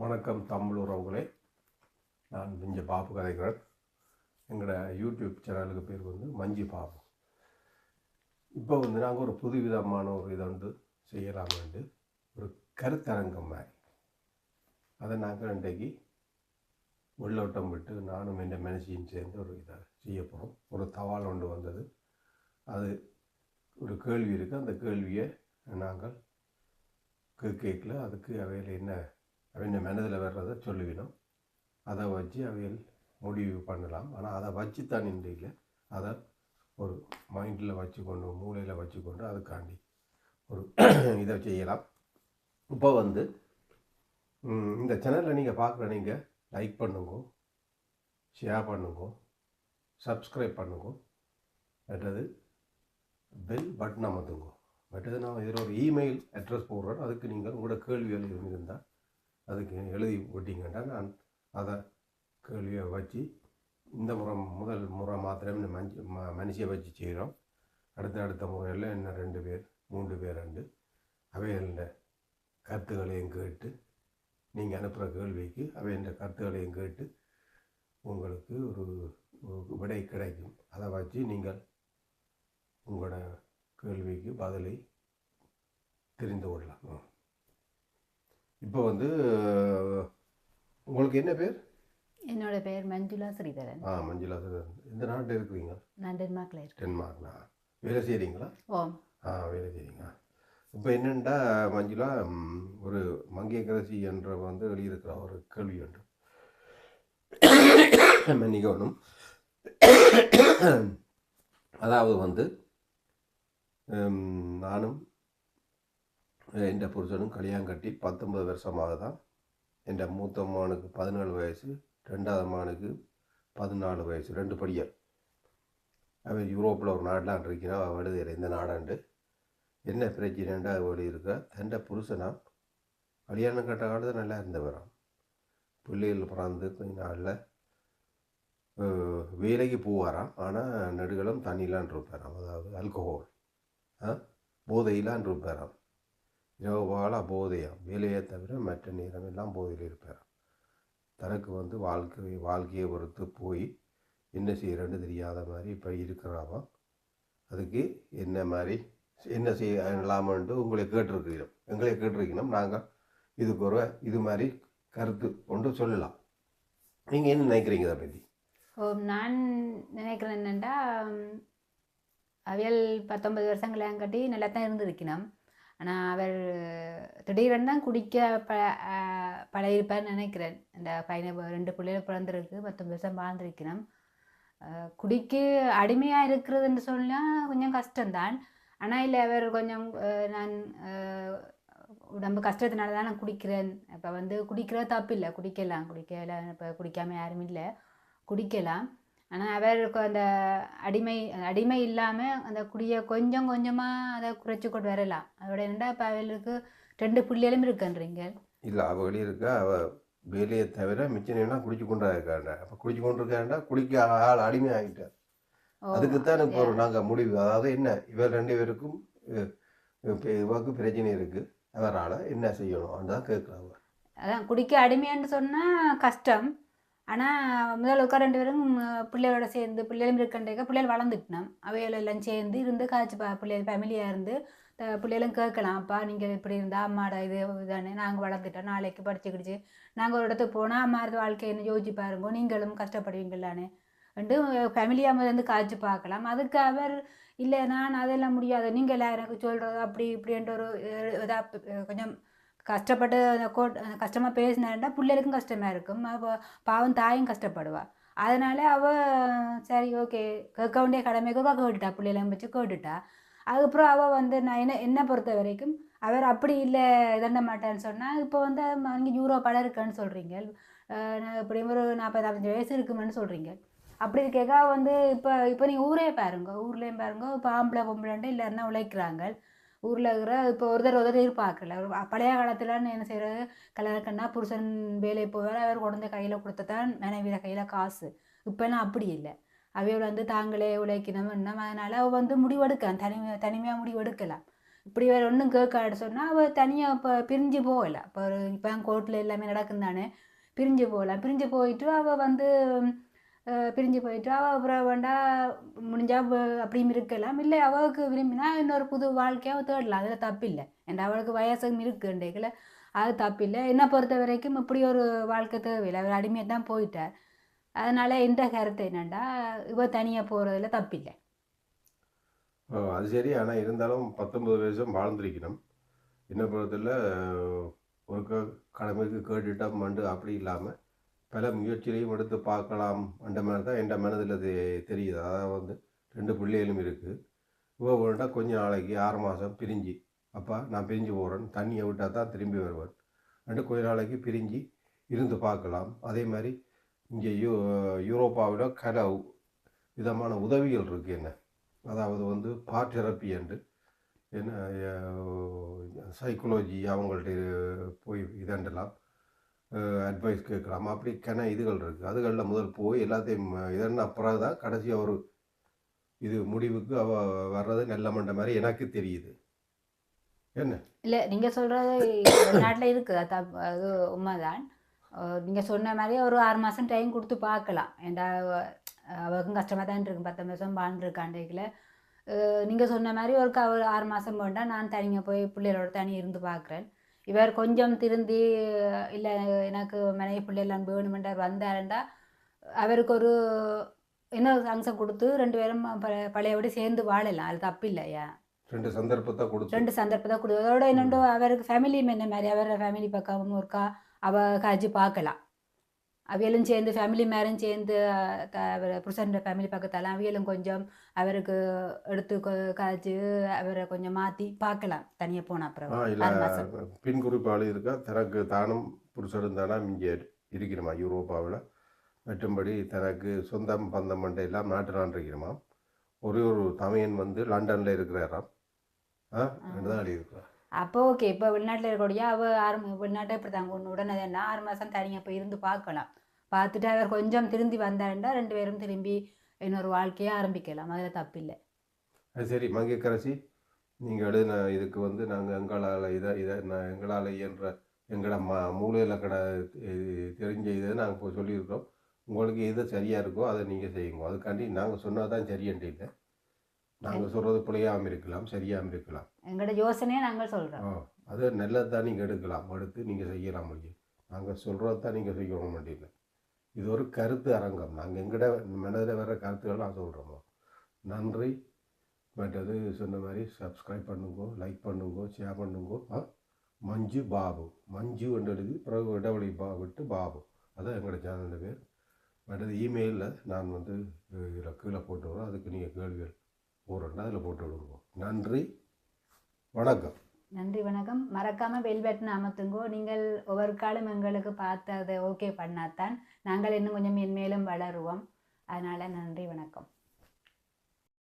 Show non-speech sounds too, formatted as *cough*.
வணக்கம் தமிழ் உறவுகளே. நான் மிஞ்ச பாபு கதைக்கிறேன் எங்களோட யூடியூப் சேனலுக்கு பேர் வந்து மஞ்சி பாபு. இப்போ வந்து நாங்கள் ஒரு புது விதமான ஒரு இதை வந்து செய்யலாமெண்டு ஒரு கருத்தரங்கம் மாதிரி. அதை நாங்கள் இன்றைக்கு வெள்ளோட்டம் விட்டு நானும் என் மனசியும் சேர்ந்து ஒரு இதை செய்ய போகிறோம் ஒரு தவால் ஒன்று வந்தது. அது ஒரு கேள்வி இருக்குது அந்த கேள்வியை நாங்கள் கேட்கல அதுக்கு அவையில் என்ன அப்படின்னு மனதில் வர்றதை சொல்லுவினோம். அதை வச்சு அவைகள் முடிவு பண்ணலாம். ஆனால் அதை வச்சு தான் இல்லை அதை ஒரு மைண்டில் வச்சுக்கொண்டு மூளையில் வச்சுக்கொண்டு அதுக்காண்டி ஒரு *clears throat* இதை செய்யலாம். இப்போ வந்து இந்த சேனலில் நீங்கள் பார்க்குற நீங்கள் லைக் பண்ணுங்க ஷேர் பண்ணுங்க சப்ஸ்கிரைப் பண்ணுங்க. மற்றது பெல் பட்டன் அமர்த்துங்க. மற்றது நான் இதில் ஒரு இமெயில் அட்ரஸ் போடுறோம் அதுக்கு நீங்கள் உங்களோட கேள்விகள் எதுவும் இருந்தால் அதுக்கு எழுதி விட்டீங்கன்னா நான் அதை கேள்வியை வச்சு இந்த முறை முதல் முறை மாத்திரம் மஞ்ச ம மனுஷியை வச்சு செய்கிறோம். அடுத்த அடுத்த முறையில் இன்னும் ரெண்டு பேர் மூன்று பேர் ரெண்டு அவைகளின் கருத்துக்களையும் கேட்டு நீங்கள் அனுப்புகிற கேள்விக்கு அவையின் கருத்துக்களையும் கேட்டு உங்களுக்கு ஒரு விடை கிடைக்கும். அதை வச்சு நீங்கள் உங்களோட கேள்விக்கு பதிலை தெரிந்து கொள்ளலாம். இப்போ வந்து உங்களுக்கு என்ன பேர்? என்னோட பெயர் மஞ்சுளா ஸ்ரீதரன். ஆ மஞ்சுளா சார் எந்த நாட்டில் இருக்கிறீங்க? நான் டென்மார்க்கில் இருக்கேன். டென்மார்க்னா? வேலை செய்கிறீங்களா ஓம். ஆ வேலை செய்கிறீங்க இப்போ என்னென்னா மஞ்சுளா ஒரு மங்கையரசி என்ற வந்து வெளியிருக்கிற ஒரு கேள்வி உண்டு மன்னிக்கணும் அதாவது வந்து நானும் என் புருஷனும் கல்யாணம் கட்டி பத்தொன்பது வருஷமாக தான் என் மூத்த அம்மானுக்கு பதினேழு வயசு ரெண்டாவது மானுக்கு பதினாலு வயசு ரெண்டு படியல் அவன் யூரோப்பில் ஒரு நாடெலாம் இருக்கிறான் அவள் எழுதுகிற இந்த நாடாண்டு. என்ன பிரச்சனைண்டா அவள் இருக்கா? தண்ட புருஷனா? கல்யாணம் கட்ட காலத்தில் நல்லா இருந்தவரான் பிள்ளைகள் பிறந்து கொஞ்ச நாளில் வேலைக்கு போவாராம். ஆனால் நெடுகளும் தண்ணிலான் இருப்பாராம். அதாவது ஆல்கஹால் போதையிலான் இருப்பாராம். இரவு போதையம் வேலையை தவிர மற்ற நேரம் எல்லாம் போதையில் இருப்பார்? தனக்கு வந்து வாழ்க்கை வாழ்க்கையை பொறுத்து போய் என்ன செய்கிறேன்னு தெரியாத மாதிரி இப்போ இருக்கிறாமா? அதுக்கு என்ன மாதிரி என்ன செய்யலாமன்ட்டு உங்களை கேட்டிருக்கிறோம். எங்களை கேட்டிருக்கணும். நாங்கள் இதுக்கு ஒரு இது மாதிரி கருத்து கொண்டு சொல்லலாம். நீங்கள் என்ன நினைக்கிறீங்க இதை பற்றி நான் நினைக்கிறேன் என்னென்னா அவியல் பத்தொன்பது வருஷம் கல்யாணம் கட்டி நல்லா தான் இருந்திருக்கணும் ஆனால் அவர் திடீரென்னு தான் குடிக்க ப அஹ், பழகிருப்பார்னு நினைக்கிறேன். இந்த பையனை ரெண்டு பிள்ளைகள் பிறந்திருக்கு. பத்தொன்பது வருஷம் வாழ்ந்திருக்கணும். குடிக்க குடிக்கு அடிமையாக இருக்கிறதுன்னு சொன்னால் கொஞ்சம் கஷ்டம்தான். ஆனால் இல்லை அவர் கொஞ்சம் நான் உடம்பு கஷ்டத்தினால தான் நான் குடிக்கிறேன். இப்போ வந்து குடிக்கிறது தப்பு இல்லை குடிக்கலாம். குடிக்கல. இப்போ குடிக்காமல் யாரும் இல்லை. குடிக்கலாம். ஆனால் அவருக்கு அந்த அடிமை அடிமை இல்லாமல் அந்த குடியை கொஞ்சம் கொஞ்சமாக அதை குறைச்சி கொண்டு வரலாம். அதோட என்னடா இப்போ அவளுக்கு ரெண்டு பிள்ளைகளும் இருக்குன்றீங்க. இல்லை அவள் வெளியே இருக்கா அவள் வேலையை தவிர மிச்சம் நேரம் குடிச்சு கொண்டா இருக்காண்டா அப்போ குடிச்சு கொண்டு இருக்காண்டா குடிக்க ஆள் அடிமை ஆகிட்டார். அதுக்குத்தான் இப்போ நாங்கள் முடிவு. அதாவது என்ன இவர் ரெண்டு பேருக்கும் இவருக்கு பிரச்சனை இருக்குது அவரால் என்ன செய்யணும்? அதுதான் கேட்குறாங்க அதான் குடிக்க அடிமையான்னு சொன்னால் கஷ்டம். ஆனால் முதல்ல உட்கார ரெண்டு பேரும் பிள்ளைகளோட சேர்ந்து பிள்ளைகளும் இருக்கண்டேக்க பிள்ளைகள் வளர்ந்துக்கணும் அவைகள் எல்லாம் சேர்ந்து இருந்து காய்ச்சி பா பிள்ளைகள் ஃபேமிலியாக இருந்து த- பிள்ளைகளும் கேட்கலாம் அப்பா நீங்கள் இப்படி இருந்தால் அம்மாடா இது இதானே நாங்கள் வளர்ந்துட்டோம். நாளைக்கு படிச்சுக்கிடுச்சு. நாங்கள் ஒரு இடத்துக்கு போனால் அம்மா இருந்த வாழ்க்கைன்னு யோசிச்சு பாருங்க நீங்களும் கஷ்டப்படுவீங்களானே ரெண்டு ஃபேமிலியாக வந்து காய்ச்சி பார்க்கலாம். அதுக்கு அவர் இல்லை நான் அதெல்லாம் முடியாது. நீங்கள் எல்லாம் எனக்கு சொல்கிறது அப்படி இப்படின்ற ஒரு இதாக கொஞ்சம் கஷ்டப்பட்டு அந்த கோட் கஷ்டமாக பேசினாண்டா பிள்ளைகளுக்கும் கஷ்டமாக இருக்கும். அப்போ பாவம் தாயும் கஷ்டப்படுவா. அதனால் அவள் சரி ஓகே கேட்க வேண்டிய கடமைக்கு கேட்டுட்டா. பிள்ளைலாம் வச்சு கேட்டுட்டா. அதுக்கப்புறம் அவள் வந்து நான் என்ன என்னை பொறுத்த வரைக்கும் அவர் அப்படி இல்லை இதண்ட மாட்டேன்னு சொன்னால் இப்போ வந்து அங்கே யூரோ படம் இருக்குன்னு சொல்கிறீங்க நான் இப்படி ஒரு நாற்பத்தஞ்சு வயசு இருக்குமென்னு சொல்கிறீங்க அப்படி இருக்கேக்கா வந்து இப்போ இப்போ நீங்கள் ஊரே பாருங்க. ஊர்லேயும் பாருங்க இப்போ ஆம்பளை பொம்பளைன்ட்டு இல்லைன்னா உழைக்கிறாங்க. ஊரில் இருக்கிற இப்போ ஒருத்தர் ஒருத்தர் எதிர்பார்க்கல பழைய காலத்துலன்னு என்ன செய்கிறது கல்யாணக்கண்ணா புருஷன் வேலையை போவார் அவர் குழந்தை கையில் கொடுத்ததான் மனைவியில் கையில் காசு. இப்போலாம் அப்படி இல்லை. அவையோட வந்து தாங்களே உழைக்கணும் இன்னும் அதனால் அவள் வந்து முடிவெடுக்கலாம் தனிமையாக தனிமையாக முடிவெடுக்கலாம் இப்படி வேறு ஒன்றும் கேட்காடு சொன்னால் அவள் தனியாக இப்போ பிரிஞ்சு போகலை. இப்போ ஒரு இப்போ கோர்ட்டில் எல்லாமே நடக்கும் தானே பிரிஞ்சு போகலாம் பிரிஞ்சு போயிட்டு அவள் வந்து பிரிஞ்சு போயிட்டு அவள் அப்புறம் வேண்டா முடிஞ்சா அப்படியும் இருக்கலாம். இல்லை அவளுக்கு விரும்பினா இன்னொரு புது வாழ்க்கையாக அவள் தேடலாம். அதில் தப்பில்லை. ஏன்னா அவளுக்கு வயசும் இருக்குன்றீங்கள அது தப்பில்லை. என்னை பொறுத்த வரைக்கும் இப்படி ஒரு வாழ்க்கை தேவையில்லை. அவர் அடிமையாக தான் போயிட்டார் அதனால் எந்த கருத்து என்னண்டா? இவ தனியாக போகிறதுல தப்பில்லை. ஓ, அது சரி. ஆனால் இருந்தாலும் பத்தொன்பது வயசும் வாழ்ந்திருக்கணும். என்ன பொறுத்தல ஒரு கடமைக்கு கேட்டுட்டா மண்டு அப்படி இல்லாமல் பல முயற்சிகளையும் எடுத்து பார்க்கலாம் அந்த மாதிரி தான் என் மனதில் தெ- தெரியுது. அதாவது வந்து ரெண்டு பிள்ளைகளும் இருக்குது இவ வேண்டாம் நாளைக்கு ஆறு மாதம் பிரிஞ்சு அப்பா நான் பிரிஞ்சு போகிறேன் தண்ணியை விட்டால் தான் திரும்பி வருவேன். ரெண்டு கொஞ்ச நாளைக்கு பிரிஞ்சு இருந்து பார்க்கலாம். அதே மாதிரி இங்கே யூ யூரோப்பாவில் கல விதமான உதவிகள் இருக்குது என்ன? அதாவது வந்து பாட்டெரப்பி என்று என்ன சைக்கோலஜி அவங்கள்ட்ட போய் இதண்டலாம் அட்வைஸ் கேட்கலாம். அப்படி கன இதுகள் இருக்குது அதுகளில் முதல் போய் எல்லாத்தையும் இதென்ன அப்புறம் தான் கடைசியாக ஒரு இது முடிவுக்கு அவ வர்றது நல்ல மண்ட மாதிரி எனக்கு தெரியுது. என்ன? இல்லை நீங்கள் சொல்கிறது நாட்டில் இருக்குது அது உண்மைதான். நீங்கள் சொன்ன மாதிரி ஒரு ஆறு மாதம் டைம் கொடுத்து பார்க்கலாம். ஏண்டா அவருக்கும் கஷ்டமாக தான் இருக்கும் பத்து மாதம் வாழ்ந்துருக்காண்டைக்கில் நீங்கள் சொன்ன மாதிரி ஒரு க ஒரு ஆறு மாதம் வேண்டாம் நான் தனியாக போய் பிள்ளைகளோட தனி இருந்து பார்க்குறேன். இவர் கொஞ்சம் திருந்தி இல்லை எனக்கு மனைவி பிள்ளைலாம் வேணுமென்றார் வந்தாருண்டா. அவருக்கு ஒரு இன்னொரு அம்சம் கொடுத்து ரெண்டு பேரும் பழையபடி சேர்ந்து வாழலாம். அது தப்பில்லையா ரெண்டு சந்தர்ப்பத்தை கொடுத்து. ரெண்டு சந்தர்ப்பத்தை கொடு அதோட என்னண்டோ அவருக்கு ஃபேமிலி என்ன மாதிரி அவர் ஃபேமிலி பக்கம் ஒருக்கா அவ காய்ச்சி பார்க்கலாம். அவியலும் சேர்ந்து ஃபேமிலி மேரும் சேர்ந்து அஹ், த- அவர் புருஷன் ஃபேமிலி பக்கத்தால அவியலும் கொஞ்சம் அவருக்கு எடுத்து கொ- காய்ச்சி அவரை கொஞ்சம் மாற்றி பார்க்கலாம். தனியாக போன அப்புறம் பின் குறிப்பாளி இருக்கா? தனக்கு தானும் புருஷரும் தானா? இங்கே இருக்கணுமா யூரோப்பாவில். மற்றும்படி தனக்கு சொந்தம் பந்தம் மண்டை எல்லாம் நாட்டு நான் ஒரே ஒரு தமையன் வந்து லண்டனில் இருக்கிறாராம். ஆ ரெண்டு தான் இருக்கிறார் அப்போ ஓகே இப்போ வெளிநாட்டில் இருக்கக்கூடிய அவள் ஆறு வெளிநாட்டை இப்படி தாங்க ஒன்று உடனே என்ன? ஆறு மாதம் தனியாக போய் இருந்து பார்க்கலாம். பார்த்துட்டு அவர் கொஞ்சம் திருந்தி வந்தாருண்டா ரெண்டு பேரும் திரும்பி இன்னொரு வாழ்க்கையை ஆரம்பிக்கலாம். அதில் தப்பில்லை அது சரி மங்கைக்கரசி நீங்கள் எழுதின இதுக்கு வந்து நாங்கள் எங்களால் இதை இதை நான் எங்களால் இயன்ற எங்களோட ம மூலையில் கடை தெரிஞ்ச இதை நாங்கள் இப்போ சொல்லியிருக்கோம் உங்களுக்கு எது சரியாக இருக்கோ அதை நீங்கள் செய்யுங்க. அதுக்காண்டி நாங்கள் சொன்னால் தான் சரியன்ட்டு இல்லை. நாங்கள் சொல்கிறது பிழையாமல் இருக்கலாம் சரியாமல் இருக்கலாம். எங்களோட யோசனையை நாங்கள் சொல்கிறோம் அது நல்லது தான் நீங்கள் எடுக்கலாம். எடுத்து நீங்கள் செய்யலாம் முடியும் நாங்கள் சொல்கிறது தான் நீங்கள் செய்யணும் முடியல இது ஒரு கருத்து அரங்கம். நாங்கள் எங்கட மனதில் வர கருத்துக்கள் நான் சொல்கிறோமோ நன்றி. மற்றது சொன்ன மாதிரி சப்ஸ்கிரைப் பண்ணுங்க லைக் பண்ணுங்க ஷேர் பண்ணுங்க. ஆ மஞ்சு பாபு. மஞ்சு எழுதி பிறகு இடவழி பா விட்டு பாபு. அதான் எங்களோட சேனல் பேர். மற்றது இமெயிலில் நான் வந்து இதில் கீழே போட்டு விடுறேன். அதுக்கு நீங்கள் கேள்விகள் ஒரு அதில் போட்டு விடுவோம் நன்றி வணக்கம். நன்றி வணக்கம். மறக்காம பெல் பட்டன் அமர்த்துங்கோ. நீங்கள் ஒவ்வொரு காலம் எங்களுக்கு பார்த்து அதை ஓகே பண்ணாதான் நாங்கள் இன்னும் கொஞ்சம் மென்மேலும் வளருவோம். அதனால நன்றி வணக்கம்.